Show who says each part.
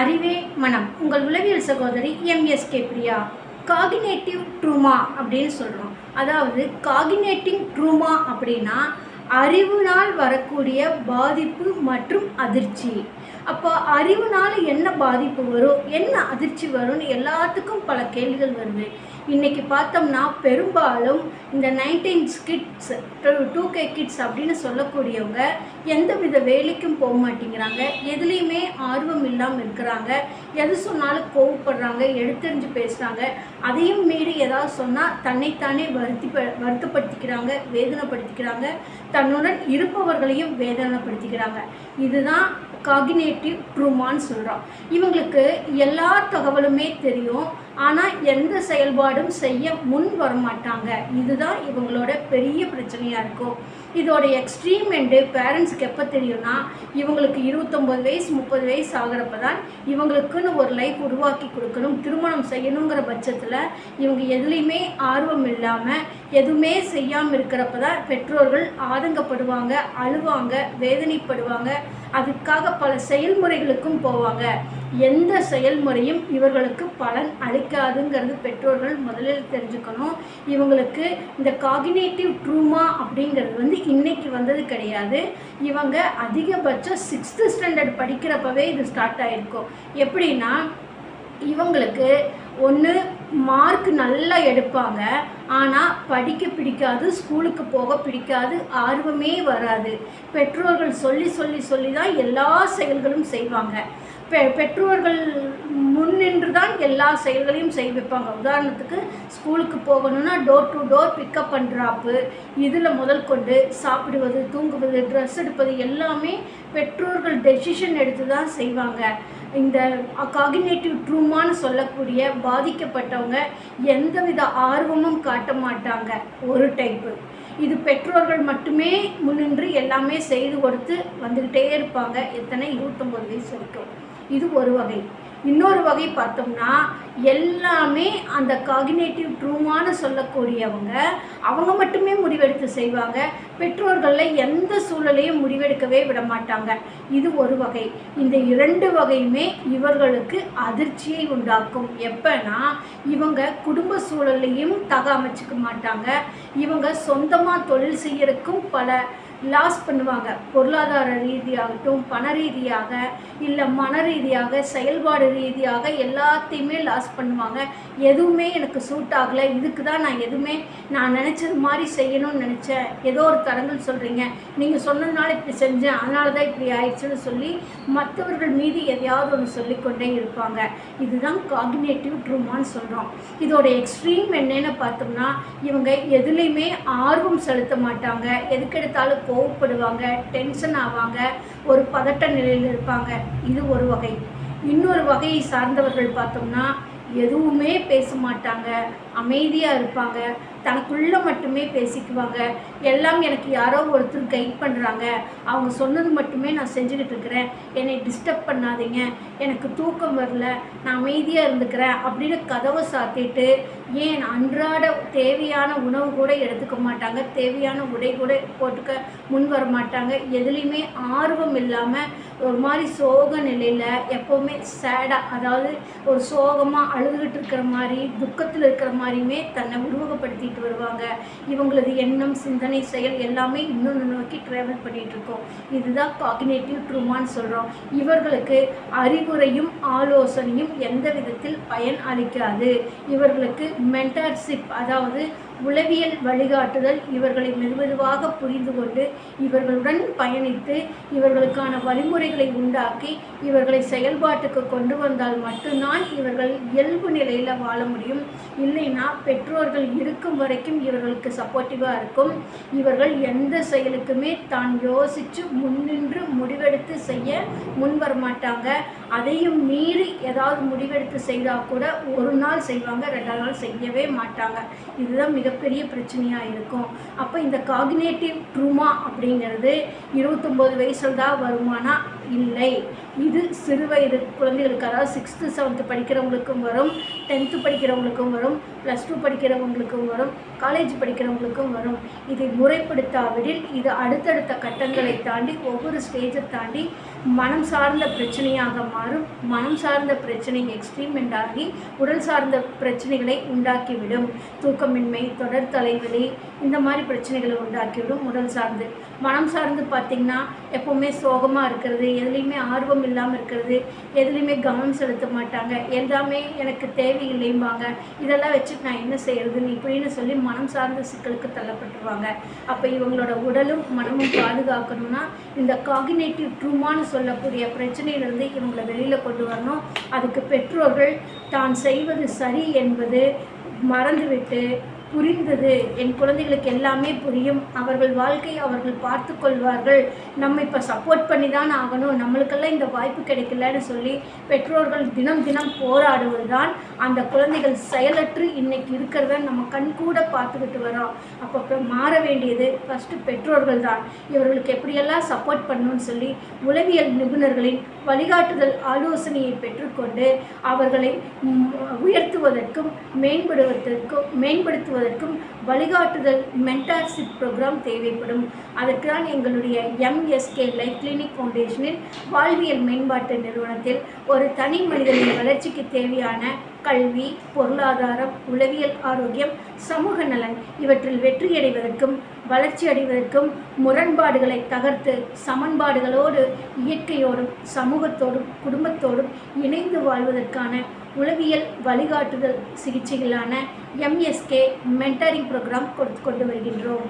Speaker 1: அறிவே மனம். உங்கள் உளவியல் சகோதரி எம்எஸ்கே பிரியா. காகினேட்டிவ் ட்ரூமா அப்படின்னு சொல்கிறோம் அதாவது காகினேட்டிங் ட்ரூமா அப்படின்னா அறிவுனால் வரக்கூடிய பாதிப்பு மற்றும் அதிர்ச்சி. அப்போ அறிவுனால் என்ன பாதிப்பு வரும்? என்ன அதிர்ச்சி வரும்னு எல்லாத்துக்கும் பல கேள்விகள் வருது. இன்றைக்கி பார்த்தோம்னா பெரும்பாலும் இந்த nineties kids two K kids அப்படின்னு சொல்லக்கூடியவங்க எந்த வித வேலைக்கும் போக மாட்டேங்கிறாங்க. எதுலேயுமே ஆர்வம் இல்லாமல் இருக்கிறாங்க. எது சொன்னாலும் கோவப்படுறாங்க எடுத்தெறிஞ்சு பேசுகிறாங்க அதையும் மீறி ஏதாவது சொன்னால் தன்னைத்தானே வருத்தி வருத்தப்படுத்திக்கிறாங்க வேதனைப்படுத்திக்கிறாங்க. தன்னுடன் இருப்பவர்களையும் வேதனைப்படுத்திக்கிறாங்க இதுதான் காகினேட்டிவ் ட்ரூமான்னு சொல்கிறோம் இவங்களுக்கு எல்லா தகவலுமே தெரியும். ஆனால் எந்த செயல்பாடும் செய்ய முன் வரமாட்டாங்க. இதுதான் இவங்களோட பெரிய பிரச்சனையாக இருக்கும். இதோட எக்ஸ்ட்ரீம் எண்டு பேரண்ட்ஸுக்கு எப்போ தெரியும்னா இவங்களுக்கு இருபத்தொம்பது வயசு முப்பது வயசு ஆகிறப்ப தான் இவங்களுக்குன்னு ஒரு லைஃப் உருவாக்கி கொடுக்கணும் திருமணம் செய்யணுங்கிற பட்சத்தில் இவங்க எதுலேயுமே ஆர்வம் இல்லாமல் எதுவுமே செய்யாமல் இருக்கிறப்ப தான் பெற்றோர்கள் ஆதங்கப்படுவாங்க அழுவாங்க வேதனைப்படுவாங்க. அதுக்காக பல செயல்முறைகளுக்கும் போவாங்க. எந்த செயல்முறையும் இவர்களுக்கு பலன் அளிக்காதுங்கிறது பெற்றோர்கள் முதலில் தெரிஞ்சுக்கணும். இவங்களுக்கு இந்த காகினேட்டிவ் ட்ரூமா அப்படிங்கிறது வந்து இன்னைக்கு வந்தது கிடையாது. இவங்க அதிகபட்சம் சிக்ஸ்த்து ஸ்டாண்டர்ட் படிக்கிறப்பவே இது ஸ்டார்ட் ஆகிருக்கும் எப்படின்னா இவங்களுக்கு ஒன்று மார்க் நல்லா எடுப்பாங்க. ஆனால் படிக்க பிடிக்காது ஸ்கூலுக்கு போக பிடிக்காது ஆர்வமே வராது. பெற்றோர்கள் சொல்லி சொல்லி சொல்லி தான் எல்லா செயல்களும் செய்வாங்க. பெ பெற்றோர்கள் முன்னின்று தான் எல்லா செயல்களையும் செய்ய வைப்பாங்க. உதாரணத்துக்கு ஸ்கூலுக்கு போகணுன்னா door to door pickup and drop இதில் முதல் கொண்டு சாப்பிடுவது தூங்குவது ட்ரெஸ் எடுப்பது எல்லாமே பெற்றோர்கள் டெசிஷன் எடுத்து தான் செய்வாங்க. இந்த காகினேட்டிவ் ட்ரூமான்னு சொல்லக்கூடிய பாதிக்கப்பட்டவங்க எந்தவித ஆர்வமும் காட்ட மாட்டாங்க. ஒரு டைப்பு இது பெற்றோர்கள் மட்டுமே முன்னின்று எல்லாமே செய்து கொடுத்து வந்துக்கிட்டே இருப்பாங்க. எத்தனை? இருபத்தொம்பது வயசு வரைக்கும். இது ஒரு வகை. இன்னொரு வகை பார்த்தோம்னா எல்லாமே அந்த காகினேட்டிவ் ட்ரூமான்னு சொல்லக்கூடியவங்க அவங்க மட்டுமே முடிவெடுத்து செய்வாங்க. பெற்றோர்களில் எந்த சூழலையும் முடிவெடுக்கவே விட மாட்டாங்க இது ஒரு வகை. இந்த இரண்டு வகையுமே இவர்களுக்கு அதிர்ச்சியை உண்டாக்கும். எப்போனா இவங்க குடும்ப சூழலையும் தக அமைச்சிக்க மாட்டாங்க. இவங்க சொந்தமாக தொழில் செய்யறதுக்கும் பல லாஸ் பண்ணுவாங்க. பொருளாதார ரீதியாகட்டும் பண ரீதியாக இல்லை மன ரீதியாக செயல்பாடு ரீதியாக எல்லாத்தையுமே லாஸ் பண்ணுவாங்க. எதுவுமே எனக்கு சூட் ஆகலை. இதுக்கு தான் நான் எதுவுமே நான் நினச்சது மாதிரி செய்யணும்னு நினச்சேன். ஏதோ ஒரு தரங்கள் சொல்கிறீங்க நீங்கள் சொன்னதுனால இப்படி செஞ்சேன். அதனால தான் இப்படி ஆயிடுச்சுன்னு சொல்லி மற்றவர்கள் மீது எதையாவது ஒன்று சொல்லிக்கொண்டே இருப்பாங்க. இதுதான் காகினேட்டிவ் ட்ரூமான்னு சொல்கிறோம் இதோட எக்ஸ்ட்ரீம் என்னன்னு பார்த்தோம்னா இவங்க எதுலேயுமே ஆர்வம் செலுத்த மாட்டாங்க. எதுக்கெடுத்தாலும் கோவப்படுவாங்க டென்ஷன் ஆவாங்க ஒரு பதட்ட நிலையில் இருப்பாங்க. இது ஒரு வகை. இன்னொரு வகையை சார்ந்தவர்கள் பார்த்தோம்னா எதுவுமே பேச மாட்டாங்க அமைதியாக இருப்பாங்க. தனக்குள்ளே மட்டுமே பேசிக்குவாங்க. எல்லாம் எனக்கு யாரோ ஒருத்தர் கைட் பண்ணுறாங்க அவங்க சொன்னது மட்டுமே நான் செஞ்சுக்கிட்டு இருக்கிறேன். என்னை டிஸ்டர்ப் பண்ணாதீங்க. எனக்கு தூக்கம் வரல. நான் அமைதியாக இருந்துக்கிறேன் அப்படின்னு கதவை சாத்திட்டு ஏன் அன்றாட தேவையான உணவு கூட எடுத்துக்க மாட்டாங்க. தேவையான உடை கூட போட்டுக்க முன் வர மாட்டாங்க. எதுலேயுமே ஆர்வம் இல்லாமல் ஒரு மாதிரி சோக நிலையில் எப்போவுமே சேடாக அதாவது ஒரு சோகமாக அழுதுகிட்டு இருக்கிற மாதிரி துக்கத்தில் இருக்கிற மாதிரியுமே தன்னை பண்ணிட்டு வருவாங்க. இவங்களது எண்ணம் சிந்தனை செயல் எல்லாமே இன்னொன்று நோக்கி ட்ராவல் பண்ணிட்டு இருக்கோம் இதுதான் காகினேட்டிவ் ட்ரூமான்னு சொல்கிறோம் இவர்களுக்கு அறிவுரையும் ஆலோசனையும் எந்த விதத்தில் பயன் அளிக்காது. இவர்களுக்கு மென்டர்ஷிப் அதாவது உளவியல் வழிகாட்டுதல் இவர்களை மெதுமெதுவாக புரிந்து கொண்டு இவர்களுடன் பயணித்து இவர்களுக்கான வழிமுறைகளை உண்டாக்கி இவர்களை செயல்பாட்டுக்கு கொண்டு வந்தால் மட்டும்தான் இவர்கள் இயல்பு நிலையில் வாழ முடியும். இல்லைன்னா பெற்றோர்கள் இருக்கும் வரைக்கும் இவர்களுக்கு சப்போர்ட்டிவாக இருக்கும். இவர்கள் எந்த செயலுக்குமே தான் யோசித்து முன்னின்று முடிவெடுத்து செய்ய முன் வர மாட்டாங்க. அதையும் மீறி ஏதாவது முடிவெடுத்து செய்தால் கூட ஒரு நாள் செய்வாங்க ரெண்டாவது நாள் செய்யவே மாட்டாங்க. இதுதான் மிகப்பெரிய பிரச்சனையாக இருக்கும். அப்போ இந்த காகினேட்டிவ் ட்ரூமா அப்படிங்கிறது இருபத்தொம்போது வயசில் தான் வருமானா? இல்லை. இது சிறு வயது குழந்தைகளுக்கு அதாவது சிக்ஸ்த்து செவன்த்து படிக்கிறவங்களுக்கும் வரும் டென்த்து படிக்கிறவங்களுக்கும் வரும் ப்ளஸ் டூ படிக்கிறவங்களுக்கும் வரும் காலேஜ் படிக்கிறவங்களுக்கும் வரும். இதை முறைப்படுத்தாவிடில் இது அடுத்தடுத்த கட்டங்களை தாண்டி ஒவ்வொரு ஸ்டேஜை தாண்டி மனம் சார்ந்த பிரச்சனையாக மாறும். மனம் சார்ந்த பிரச்சனை எக்ஸ்ட்ரீமெண்ட் ஆகி உடல் சார்ந்த பிரச்சனைகளை உண்டாக்கிவிடும். தூக்கமின்மை தொடர் தலைவலி இந்த மாதிரி பிரச்சனைகளை உண்டாக்கிவிடும் உடல் சார்ந்து. மனம் சார்ந்து பார்த்திங்கன்னா எப்போவுமே சோகமாக இருக்கிறது எதுலேயுமே ஆர்வம் இல்லாமல் இருக்கிறது எதுலேயுமே கவனம் செலுத்த மாட்டாங்க. எல்லாமே எனக்கு தேவையில்லைம்பாங்க. இதெல்லாம் வச்சு நான் என்ன செய்கிறதுன்னு இப்படின்னு சொல்லி மனம் சார்ந்த சிக்கலுக்கு தள்ளப்பட்டுருவாங்க. அப்போ இவங்களோட உடலும் மனமும் பாதுகாக்கணும்னா இந்த காகினேட்டிவ் ட்ரூமான்னு சொல்லக்கூடிய பிரச்சனையிலேருந்து இவங்களை வெளியில் கொண்டு வரணும். அதுக்கு பெற்றோர்கள் தான் செய்வது சரி என்பது மறந்துவிட்டு புரிந்தது. என் குழந்தைகளுக்கு எல்லாமே புரியும். அவர்கள் வாழ்க்கை அவர்கள் பார்த்து கொள்வார்கள். நம்ம இப்போ சப்போர்ட் பண்ணி தான் ஆகணும். நம்மளுக்கெல்லாம் இந்த வாய்ப்பு கிடைக்கலன்னு சொல்லி பெற்றோர்கள் தினம் தினம் போராடுவது தான் அந்த குழந்தைகள் செயலற்று இன்னைக்கு இருக்கிறத நம்ம கண் கூட பார்த்துக்கிட்டு வரோம். அப்போ மாற வேண்டியது ஃபஸ்ட்டு பெற்றோர்கள் தான். இவர்களுக்கு எப்படியெல்லாம் சப்போர்ட் பண்ணணும்னு சொல்லி உளவியல் நிபுணர்களின் வழிகாட்டுதல் ஆலோசனையை பெற்றுக்கொண்டு அவர்களை உயர்த்துவதற்கும் மேம்படுவதற்கும் மேம்படுத்துவதற்கும் வழிகாட்டுதல் மென்டார்ஷிப் ப்ரோக்ராம் தேவைப்படும். அதற்கு எங்களுடைய எம்எஸ்கே லைஃப் கிளினிக் ஃபவுண்டேஷனில் வாழ்வியல் மேம்பாட்டு நிறுவனத்தில் ஒரு தனி மனிதனின் வளர்ச்சிக்கு தேவையான கல்வி பொருளாதாரம் உளவியல் ஆரோக்கியம் சமூக நலன் இவற்றில் வெற்றியடைவதற்கும் வளர்ச்சி அடைவதற்கும் முரண்பாடுகளை தகர்த்து சமன்பாடுகளோடு இயற்கையோடும் சமூகத்தோடும் குடும்பத்தோடும் இணைந்து வாழ்வதற்கான உளவியல் வழிகாட்டுதல் சிகிச்சைகளான எம்எஸ்கே மென்டரிங் ப்ரோக்ராம் கொடுத்து கொண்டு வருகின்றோம்.